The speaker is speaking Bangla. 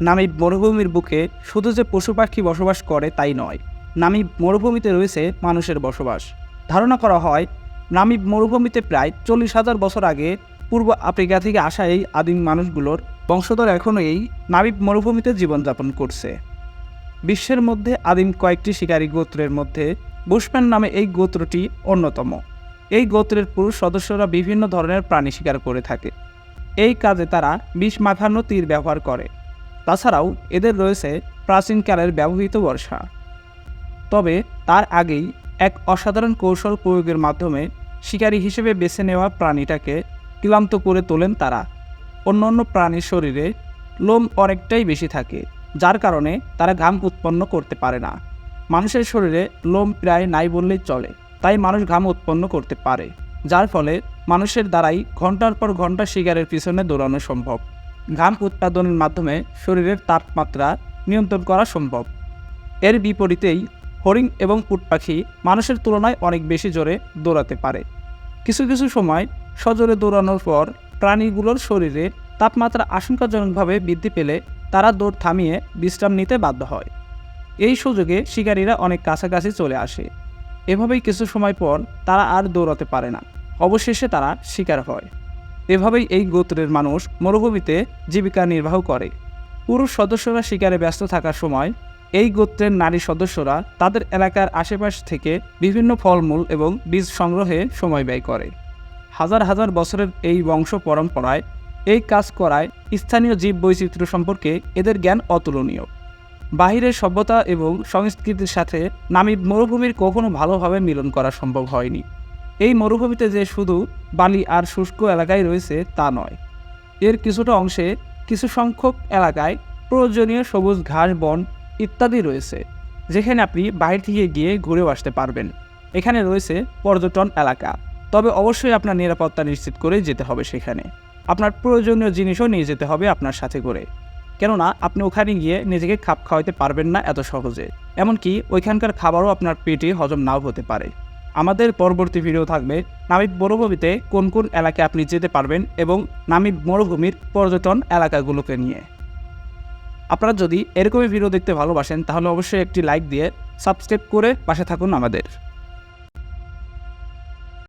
নামিব মরুভূমির বুকে শুধু যে পশু পাখি বসবাস করে তাই নয় নামিব মরুভূমিতে রয়েছে মানুষের বসবাস। ধারণা করা হয় নামিব মরুভূমিতে প্রায় চল্লিশ হাজার বছর আগে পূর্ব আফ্রিকা থেকে আসা এই আদিম মানুষগুলোর বংশধর এখনও এই নামিব মরুভূমিতে জীবনযাপন করছে। বিশ্বের মধ্যে আদিম কয়েকটি শিকারী গোত্রের মধ্যে বুশম্যান নামে এই গোত্রটি অন্যতম। এই গোত্রের পুরুষ সদস্যরা বিভিন্ন ধরনের প্রাণী শিকার করে থাকে। এই কাজে তারা বিষ মাখানো তীর ব্যবহার করে। তাছাড়াও এদের রয়েছে প্রাচীনকালের ব্যবহৃত বর্ষা। তবে তার আগেই এক অসাধারণ কৌশল প্রয়োগের মাধ্যমে শিকারী হিসেবে বেছে নেওয়া প্রাণীটাকে ক্লান্ত করে তোলেন তারা। অন্যান্য প্রাণীর শরীরে লোম অনেকটাই বেশি থাকে, যার কারণে তারা ঘাম উৎপন্ন করতে পারে না। মানুষের শরীরে লোম প্রায় নাই বললেই চলে, তাই মানুষ ঘাম উৎপন্ন করতে পারে, যার ফলে মানুষের দ্বারাই ঘণ্টার পর ঘণ্টা শিকারের পিছনে দৌড়ানো সম্ভব। ঘাম উৎপাদনের মাধ্যমে শরীরের তাপমাত্রা নিয়ন্ত্রণ করা সম্ভব। এর বিপরীতেই হরিণ এবং উট পাখি মানুষের তুলনায় অনেক বেশি জোরে দৌড়াতে পারে। কিছু কিছু সময় সজোরে দৌড়ানোর পর প্রাণীগুলোর শরীরে তাপমাত্রা আশঙ্কাজনকভাবে বৃদ্ধি পেলে তারা দৌড় থামিয়ে বিশ্রাম নিতে বাধ্য হয়। এই সুযোগে শিকারীরা অনেক কাছাকাছি চলে আসে। এভাবেই কিছু সময় পর তারা আর দৌড়াতে পারে না। অবশেষে তারা শিকার হয়। এভাবেই এই গোত্রের মানুষ মরুভূমিতে জীবিকা নির্বাহ করে। পুরুষ সদস্যরা শিকারে ব্যস্ত থাকার সময় এই গোত্রের নারী সদস্যরা তাদের এলাকার আশেপাশ থেকে বিভিন্ন ফলমূল এবং বীজ সংগ্রহে সময় ব্যয় করে। হাজার হাজার বছরের এই বংশ পরম্পরায় এই কাজ করায় স্থানীয় জীব বৈচিত্র্য সম্পর্কে এদের জ্ঞান অতুলনীয়। বাহিরের সভ্যতা এবং সংস্কৃতির সাথে নামিব মরুভূমির কখনো ভালোভাবে মিলন করা সম্ভব হয়নি। এই মরুভূমিতে যে শুধু বালি আর শুষ্ক এলাকায় রয়েছে তা নয়। এর কিছুটা অংশে কিছু সংখ্যক এলাকায় প্রয়োজনীয় সবুজ ঘাস, বন ইত্যাদি রয়েছে, যেখানে আপনি বাইরে থেকে গিয়ে ঘুরেও আসতে পারবেন। এখানে রয়েছে পর্যটন এলাকা, তবে অবশ্যই আপনার নিরাপত্তা নিশ্চিত করে যেতে হবে সেখানে। আপনার প্রয়োজনীয় জিনিসও নিয়ে যেতে হবে আপনার সাথে করে। কেননা আপনি ওখানে গিয়ে নিজেকে খাপ খাওয়াতে পারবেন না এত সহজে। এমনকি ওইখানকার খাবারও আপনার পেটে হজম নাও হতে পারে। আমাদের পরবর্তী ভিডিও থাকবে নামিব মরুভূমিতে কোন কোন এলাকায় আপনি যেতে পারবেন এবং নামিব মরুভূমির পর্যটন এলাকাগুলোকে নিয়ে। আপনারা যদি এরকমই ভিডিও দেখতে ভালোবাসেন, তাহলে অবশ্যই একটি লাইক দিয়ে সাবস্ক্রাইব করে পাশে থাকুন আমাদের।